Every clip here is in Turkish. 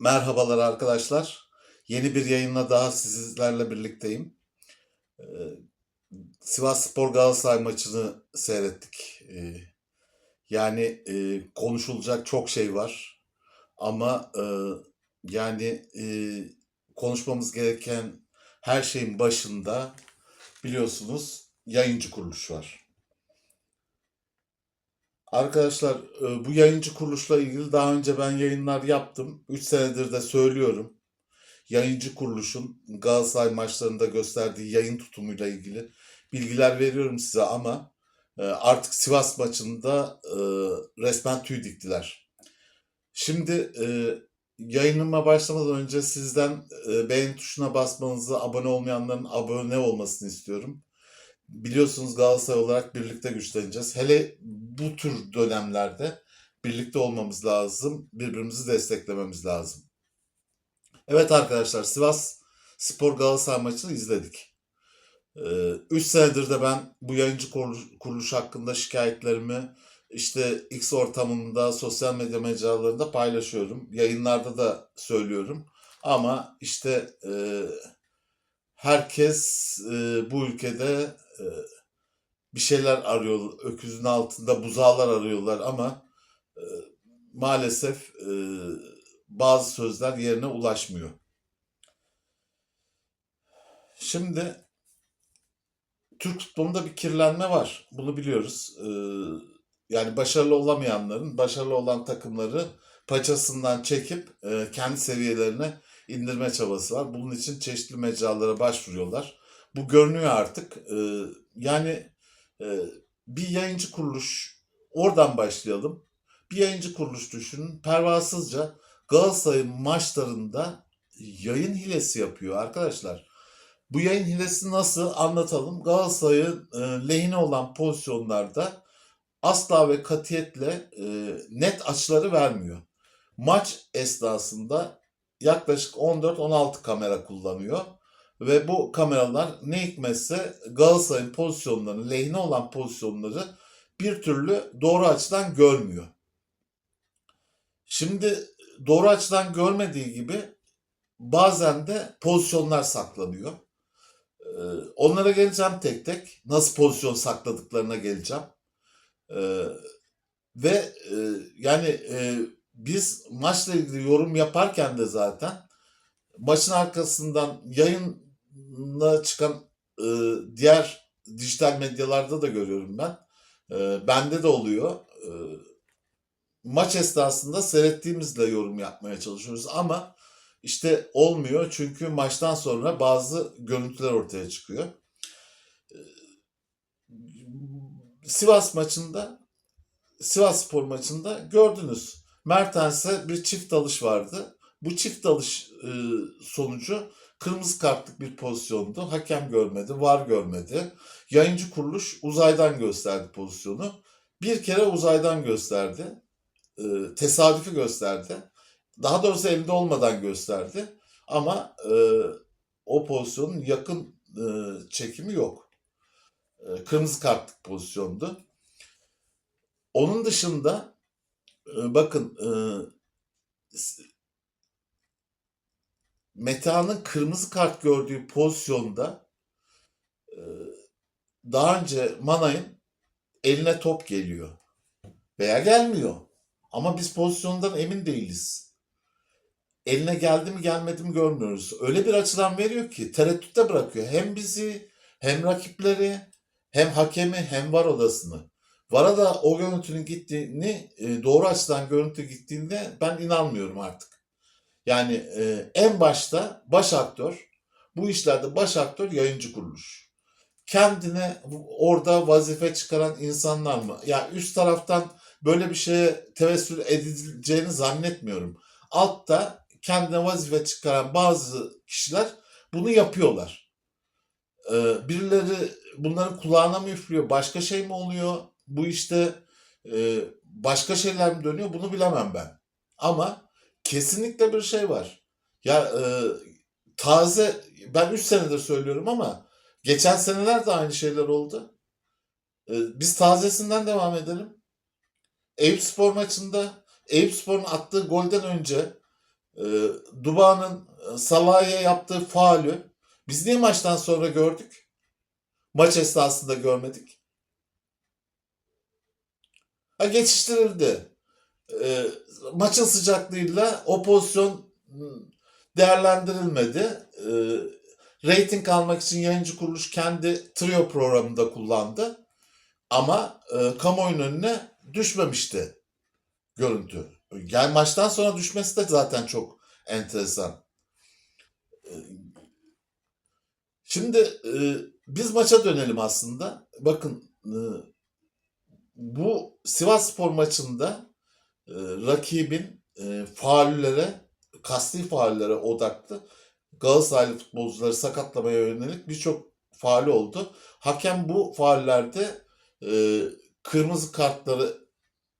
Merhabalar arkadaşlar. Yeni bir yayınla daha sizlerle birlikteyim. Ee, Sivas Spor Galatasaray maçını seyrettik. Yani e, konuşulacak çok şey var. Ama e, yani e, konuşmamız gereken her şeyin başında biliyorsunuz yayıncı kuruluş var. Arkadaşlar e, bu yayıncı kuruluşla ilgili daha önce ben yayınlar yaptım. 3 senedir de söylüyorum. Yayıncı kuruluşun Galatasaray maçlarında gösterdiği yayın tutumuyla ilgili bilgiler veriyorum size ama artık Sivas maçında e, resmen tüy diktiler. Şimdi e, yayınıma başlamadan önce sizden e, beğen tuşuna basmanızı, abone olmayanların abone olmasını istiyorum biliyorsunuz Galatasaray olarak birlikte güçleneceğiz. Hele bu tür dönemlerde birlikte olmamız lazım. Birbirimizi desteklememiz lazım. Evet arkadaşlar Sivas Spor Galatasaray maçını izledik. 3 senedir de ben bu yayıncı kuruluş, kuruluş hakkında şikayetlerimi işte X ortamında, sosyal medya mecralarında paylaşıyorum. Yayınlarda da söylüyorum. Ama işte e, herkes e, bu ülkede e, bir şeyler arıyor. Öküzün altında buzağlar arıyorlar ama e, maalesef e, bazı sözler yerine ulaşmıyor. Şimdi Türk futbolunda bir kirlenme var. Bunu biliyoruz. E, yani başarılı olamayanların, başarılı olan takımları paçasından çekip e, kendi seviyelerine indirme çabası var. Bunun için çeşitli mecralara başvuruyorlar. Bu görünüyor artık. Ee, yani e, bir yayıncı kuruluş oradan başlayalım. Bir yayıncı kuruluş düşünün. Pervasızca Galatasaray'ın maçlarında yayın hilesi yapıyor arkadaşlar. Bu yayın hilesi nasıl anlatalım. Galatasaray'ın e, lehine olan pozisyonlarda asla ve katiyetle e, net açıları vermiyor. Maç esnasında yaklaşık 14-16 kamera kullanıyor. Ve bu kameralar ne hikmetse Galatasaray'ın pozisyonlarını, lehine olan pozisyonları bir türlü doğru açıdan görmüyor. Şimdi doğru açıdan görmediği gibi bazen de pozisyonlar saklanıyor. Ee, onlara geleceğim tek tek. Nasıl pozisyon sakladıklarına geleceğim. Ee, ve e, yani e, biz maçla ilgili yorum yaparken de zaten maçın arkasından yayına çıkan e, diğer dijital medyalarda da görüyorum ben. E, bende de oluyor. E, maç esnasında seyrettiğimizle yorum yapmaya çalışıyoruz ama işte olmuyor çünkü maçtan sonra bazı görüntüler ortaya çıkıyor. E, Sivas maçında Sivas Spor maçında gördünüz. Mertens'e bir çift dalış vardı. Bu çift dalış e, sonucu kırmızı kartlık bir pozisyondu. Hakem görmedi, var görmedi. Yayıncı kuruluş uzaydan gösterdi pozisyonu. Bir kere uzaydan gösterdi. E, tesadüfi gösterdi. Daha doğrusu elinde olmadan gösterdi. Ama e, o pozisyonun yakın e, çekimi yok. E, kırmızı kartlık pozisyondu. Onun dışında e, bakın e, Meta'nın kırmızı kart gördüğü pozisyonda e, daha önce Manay'ın eline top geliyor. Veya gelmiyor. Ama biz pozisyondan emin değiliz. Eline geldi mi gelmedi mi görmüyoruz. Öyle bir açıdan veriyor ki tereddütte bırakıyor. Hem bizi hem rakipleri hem hakemi hem var odasını. Vara da o görüntünün gittiğini e, doğru açıdan görüntü gittiğinde ben inanmıyorum artık. Yani e, en başta baş aktör bu işlerde baş aktör yayıncı kuruluş. Kendine orada vazife çıkaran insanlar mı? Ya yani üst taraftan böyle bir şeye tevessül edileceğini zannetmiyorum. Altta kendine vazife çıkaran bazı kişiler bunu yapıyorlar. Ee, birileri bunların kulağına mı üflüyor? Başka şey mi oluyor? bu işte e, başka şeyler mi dönüyor bunu bilemem ben. Ama kesinlikle bir şey var. Ya e, taze ben 3 senedir söylüyorum ama geçen seneler de aynı şeyler oldu. E, biz tazesinden devam edelim. Eyüp Spor maçında Eyüp Spor'un attığı golden önce e, Duba'nın Salah'a yaptığı faulü biz niye maçtan sonra gördük? Maç esnasında görmedik. Ha geçiştirildi. E, maçın sıcaklığıyla o pozisyon hmm, değerlendirilmedi. E, rating almak için yayıncı kuruluş kendi trio programında kullandı. Ama e, kamuoyunun önüne düşmemişti görüntü. Yani maçtan sonra düşmesi de zaten çok enteresan. E, Şimdi e, biz maça dönelim aslında. Bakın e, bu Sivas Spor maçında e, rakibin e, faullere, kasti faullere odaklı Galatasaraylı futbolcuları sakatlamaya yönelik birçok faul oldu. Hakem bu faullerde e, kırmızı kartları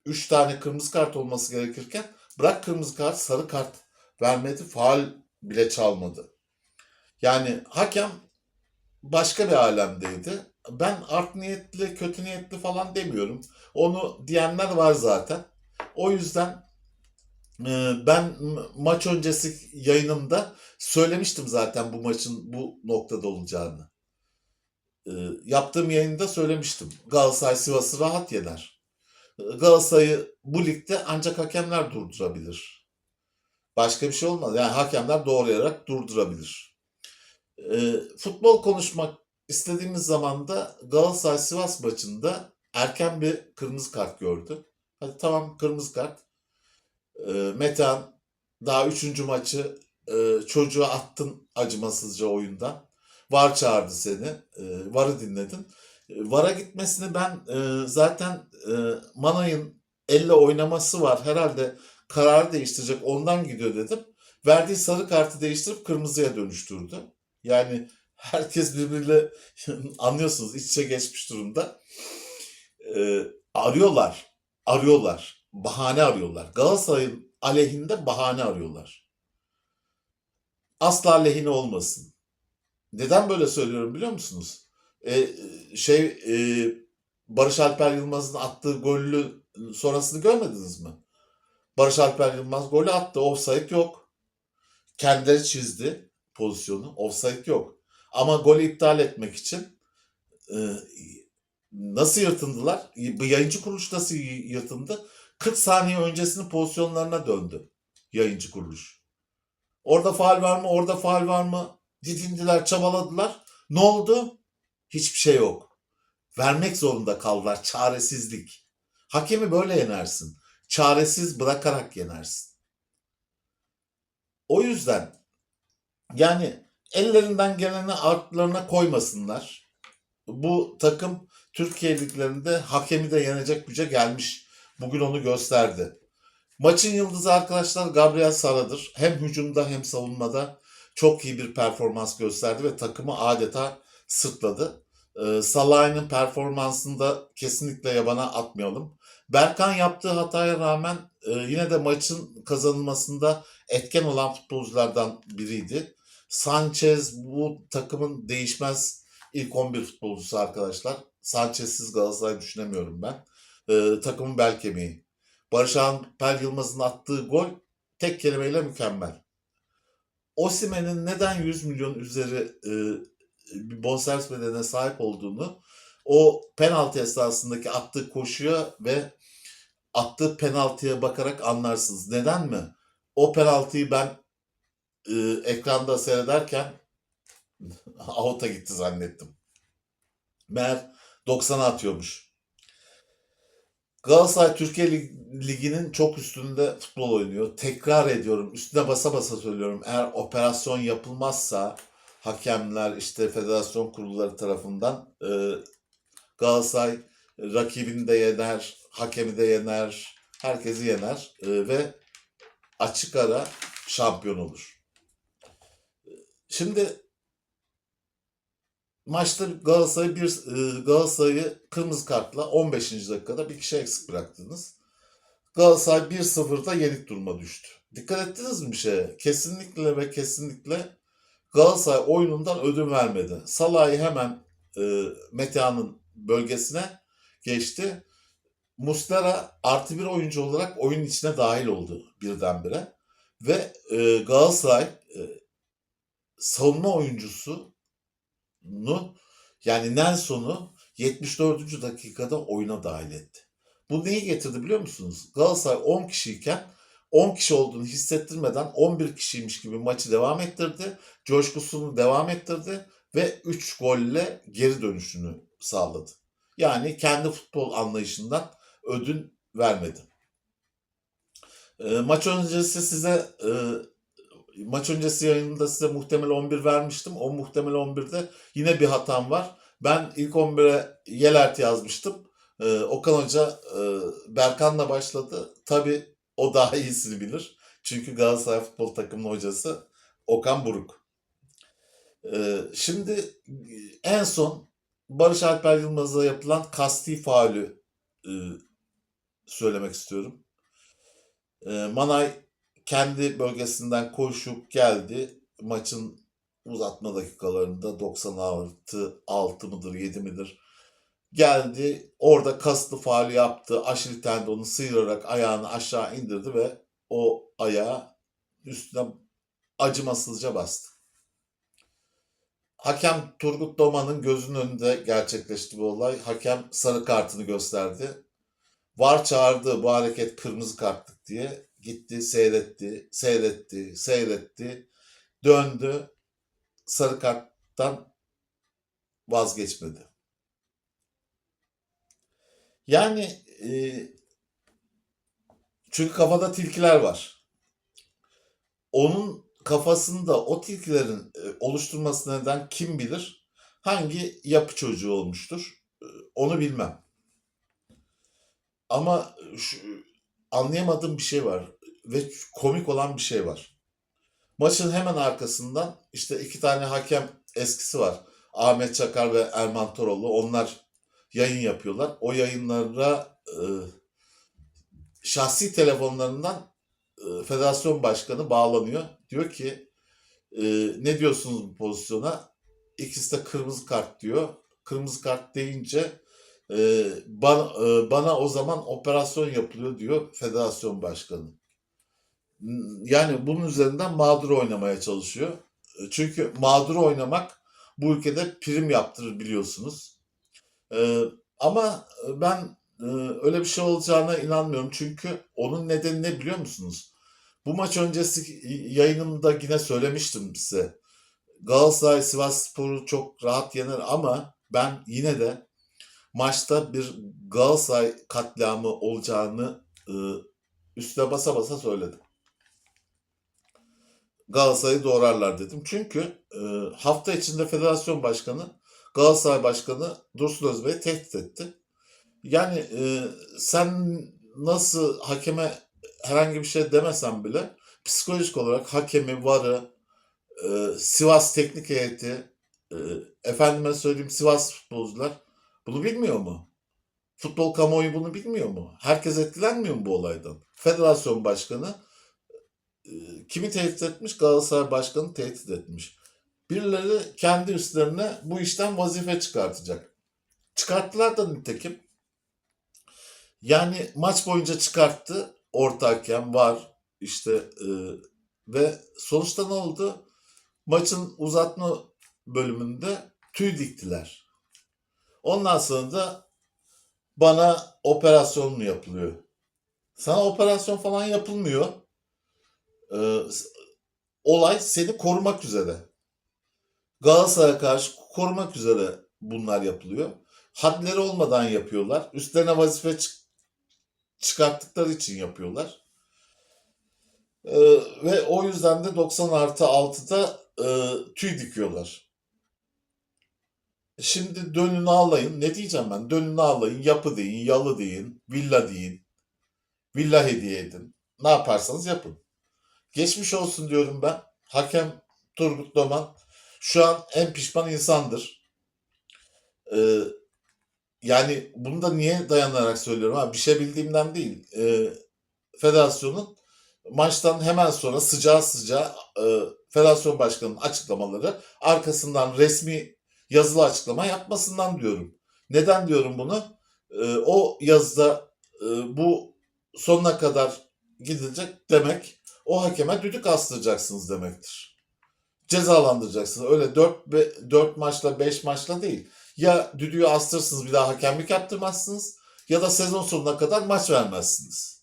3 tane kırmızı kart olması gerekirken bırak kırmızı kart sarı kart vermedi. Faul bile çalmadı. Yani hakem başka bir alemdeydi. Ben art niyetli, kötü niyetli falan demiyorum. Onu diyenler var zaten. O yüzden e, ben maç öncesi yayınımda söylemiştim zaten bu maçın bu noktada olacağını. E, Yaptığım yayında söylemiştim. Galatasaray Sivas'ı rahat yener. Galatasaray'ı bu ligde ancak hakemler durdurabilir. Başka bir şey olmaz. Yani hakemler doğrayarak durdurabilir. E, futbol konuşmak istediğimiz zaman da Galatasaray Sivas maçında erken bir kırmızı kart gördü. Hadi tamam kırmızı kart. E, Metehan daha üçüncü maçı e, çocuğa attın acımasızca oyundan. VAR çağırdı seni. E, VAR'ı dinledin. E, VAR'a gitmesini ben e, zaten e, Manay'ın elle oynaması var. Herhalde kararı değiştirecek ondan gidiyor dedim. Verdiği sarı kartı değiştirip kırmızıya dönüştürdü. Yani herkes birbiriyle anlıyorsunuz iç içe geçmiş durumda. Ee, arıyorlar. Arıyorlar. Bahane arıyorlar. Galatasaray'ın aleyhinde bahane arıyorlar. Asla lehine olmasın. Neden böyle söylüyorum biliyor musunuz? Ee, şey e, Barış Alper Yılmaz'ın attığı golü sonrasını görmediniz mi? Barış Alper Yılmaz golü attı. Offside yok. Kendileri çizdi pozisyonu. Offside yok. Ama golü iptal etmek için e, nasıl yırtındılar? Yayıncı kuruluş nasıl yırtındı? 40 saniye öncesinin pozisyonlarına döndü yayıncı kuruluş. Orada faal var mı? Orada faal var mı? Didindiler, çabaladılar. Ne oldu? Hiçbir şey yok. Vermek zorunda kaldılar. Çaresizlik. Hakemi böyle yenersin. Çaresiz bırakarak yenersin. O yüzden yani ellerinden geleni artlarına koymasınlar. Bu takım Türkiye liglerinde hakemi de yenecek güce gelmiş. Bugün onu gösterdi. Maçın yıldızı arkadaşlar Gabriel Sara'dır. Hem hücumda hem savunmada çok iyi bir performans gösterdi ve takımı adeta sırtladı. Ee, Salah'ın performansını da kesinlikle yabana atmayalım. Berkan yaptığı hataya rağmen e, yine de maçın kazanılmasında etken olan futbolculardan biriydi. Sanchez bu takımın değişmez ilk 11 futbolcusu arkadaşlar. Sanchez'siz Galatasaray düşünemiyorum ben. Ee, takımın bel kemiği. Barış Alper Yılmaz'ın attığı gol tek kelimeyle mükemmel. Osimhen'in neden 100 milyon üzeri e, bir bonservis bedeline sahip olduğunu o penaltı esnasındaki attığı koşuya ve attığı penaltıya bakarak anlarsınız. Neden mi? O penaltıyı ben e, ekranda seyrederken out'a gitti zannettim. Meğer 90'a atıyormuş. Galatasaray Türkiye Lig- Ligi'nin çok üstünde futbol oynuyor. Tekrar ediyorum, üstüne basa basa söylüyorum. Eğer operasyon yapılmazsa hakemler, işte federasyon kurulları tarafından e, Galatasaray rakibini de yener, hakemi de yener, herkesi yener e, ve açık ara şampiyon olur. Şimdi maçta Galatasaray bir e, Galatasaray'ı kırmızı kartla 15. dakikada bir kişi eksik bıraktınız. Galatasaray 1-0'da yenik duruma düştü. Dikkat ettiniz mi bir şeye? Kesinlikle ve kesinlikle Galatasaray oyunundan ödün vermedi. Salah'ı hemen e, Metehan'ın bölgesine geçti. Muslera artı bir oyuncu olarak oyunun içine dahil oldu birdenbire. Ve e, Galatasaray e, savunma oyuncusunu yani Nelson'u 74. dakikada oyuna dahil etti. Bu neyi getirdi biliyor musunuz? Galatasaray 10 kişiyken 10 kişi olduğunu hissettirmeden 11 kişiymiş gibi maçı devam ettirdi. Coşkusunu devam ettirdi ve 3 golle geri dönüşünü sağladı. Yani kendi futbol anlayışından ödün vermedi. E, maç öncesi size e, maç öncesi yayınında size muhtemel 11 vermiştim. O muhtemel 11'de yine bir hatam var. Ben ilk 11'e Yelert yazmıştım. Ee, Okan Hoca e, Berkan'la başladı. Tabii o daha iyisini bilir. Çünkü Galatasaray futbol takımının hocası Okan Buruk. Ee, şimdi en son Barış Alper Yılmaz'a yapılan kasti faulü e, söylemek istiyorum. Ee, Manay kendi bölgesinden koşup geldi. Maçın uzatma dakikalarında 96 6 mıdır 7 midir geldi orada kaslı faal yaptı. Aşil tendonu sıyırarak ayağını aşağı indirdi ve o ayağı üstüne acımasızca bastı. Hakem Turgut Doman'ın gözünün önünde gerçekleşti bu olay. Hakem sarı kartını gösterdi. Var çağırdı bu hareket kırmızı kartlık diye. Gitti seyretti, seyretti, seyretti. Döndü. Sarı karttan vazgeçmedi. Yani e, çünkü kafada tilkiler var. Onun kafasında o tilkilerin e, oluşturması neden kim bilir? Hangi yapı çocuğu olmuştur? E, Onu bilmem. Ama şu, anlayamadığım bir şey var ve komik olan bir şey var. Maçın hemen arkasından işte iki tane hakem eskisi var. Ahmet Çakar ve Erman Toroğlu. Onlar yayın yapıyorlar. O yayınlara e, şahsi telefonlarından e, federasyon başkanı bağlanıyor. Diyor ki e, ne diyorsunuz bu pozisyona? İkisi de kırmızı kart diyor. Kırmızı kart deyince e, bana, e, bana o zaman operasyon yapılıyor diyor federasyon başkanı. Yani bunun üzerinden mağdur oynamaya çalışıyor. E, Çünkü mağdur oynamak bu ülkede prim yaptırır biliyorsunuz. Ee, ama ben e, öyle bir şey olacağına inanmıyorum. Çünkü onun nedeni ne biliyor musunuz? Bu maç öncesi yayınımda yine söylemiştim size. Galatasaray Sivasspor'u çok rahat yener ama ben yine de maçta bir Galatasaray katliamı olacağını e, üstüne basa basa söyledim. Galatasaray'ı doğrarlar dedim. Çünkü e, hafta içinde federasyon başkanı Galatasaray Başkanı Dursun Özbey'i tehdit etti. Yani e, sen nasıl hakeme herhangi bir şey demesen bile psikolojik olarak hakemi, varı, e, Sivas teknik heyeti, e, efendime söyleyeyim Sivas futbolcular bunu bilmiyor mu? Futbol kamuoyu bunu bilmiyor mu? Herkes etkilenmiyor mu bu olaydan? Federasyon başkanı e, kimi tehdit etmiş? Galatasaray başkanı tehdit etmiş. Birileri kendi üstlerine bu işten vazife çıkartacak. Çıkarttılar da nitekim. Yani maç boyunca çıkarttı. Orta var işte e, ve sonuçta ne oldu? Maçın uzatma bölümünde tüy diktiler. Ondan sonra da bana operasyon mu yapılıyor? Sana operasyon falan yapılmıyor. Ee, olay seni korumak üzere. Galatasaray'a karşı korumak üzere bunlar yapılıyor. Hadleri olmadan yapıyorlar. Üstlerine vazife çık- çıkarttıkları için yapıyorlar. Ee, ve o yüzden de 90 artı 6'da e, tüy dikiyorlar. Şimdi dönün ağlayın. Ne diyeceğim ben? Dönün ağlayın. Yapı deyin, yalı deyin, villa deyin. Villa hediye edin. Ne yaparsanız yapın. Geçmiş olsun diyorum ben. Hakem Turgut Doman şu an en pişman insandır. Ee, yani bunu da niye dayanarak söylüyorum? Ha, bir şey bildiğimden değil. Ee, federasyonun maçtan hemen sonra sıcağı sıcağı e, federasyon başkanının açıklamaları arkasından resmi yazılı açıklama yapmasından diyorum. Neden diyorum bunu? E, o yazıda e, bu sonuna kadar gidilecek demek o hakeme düdük astıracaksınız demektir. Cezalandıracaksınız. Öyle 4, 4 maçla 5 maçla değil. Ya düdüğü astırırsınız bir daha hakemlik yaptırmazsınız ya da sezon sonuna kadar maç vermezsiniz.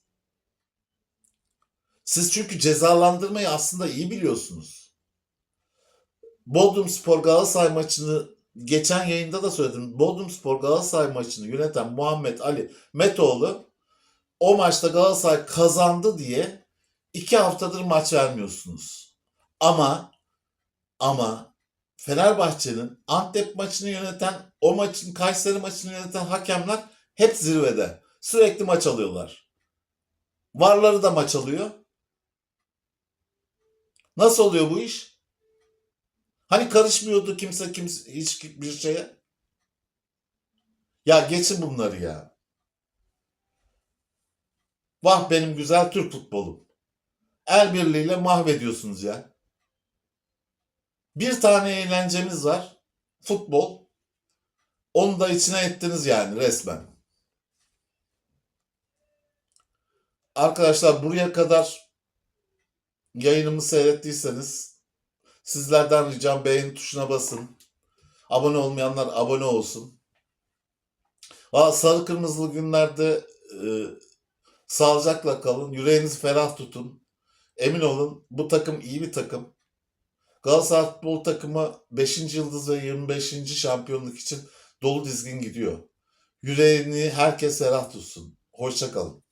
Siz çünkü cezalandırmayı aslında iyi biliyorsunuz. Bodrum Spor Galatasaray maçını geçen yayında da söyledim. Bodrum Spor Galatasaray maçını yöneten Muhammed Ali Metoğlu o maçta Galatasaray kazandı diye iki haftadır maç vermiyorsunuz. Ama ama Fenerbahçe'nin Antep maçını yöneten, o maçın Kayseri maçını yöneten hakemler hep zirvede. Sürekli maç alıyorlar. Varları da maç alıyor. Nasıl oluyor bu iş? Hani karışmıyordu kimse kimse hiç bir şeye? Ya geçin bunları ya. Vah benim güzel Türk futbolum. El birliğiyle mahvediyorsunuz ya. Bir tane eğlencemiz var. Futbol. Onu da içine ettiniz yani resmen. Arkadaşlar buraya kadar yayınımı seyrettiyseniz sizlerden ricam beğeni tuşuna basın. Abone olmayanlar abone olsun. Valla sarı kırmızılı günlerde e, sağlıcakla kalın. Yüreğinizi ferah tutun. Emin olun bu takım iyi bir takım. Galatasaray futbol takımı 5. yıldız ve 25. şampiyonluk için dolu dizgin gidiyor. Yüreğini herkes ferah tutsun. Hoşça kalın.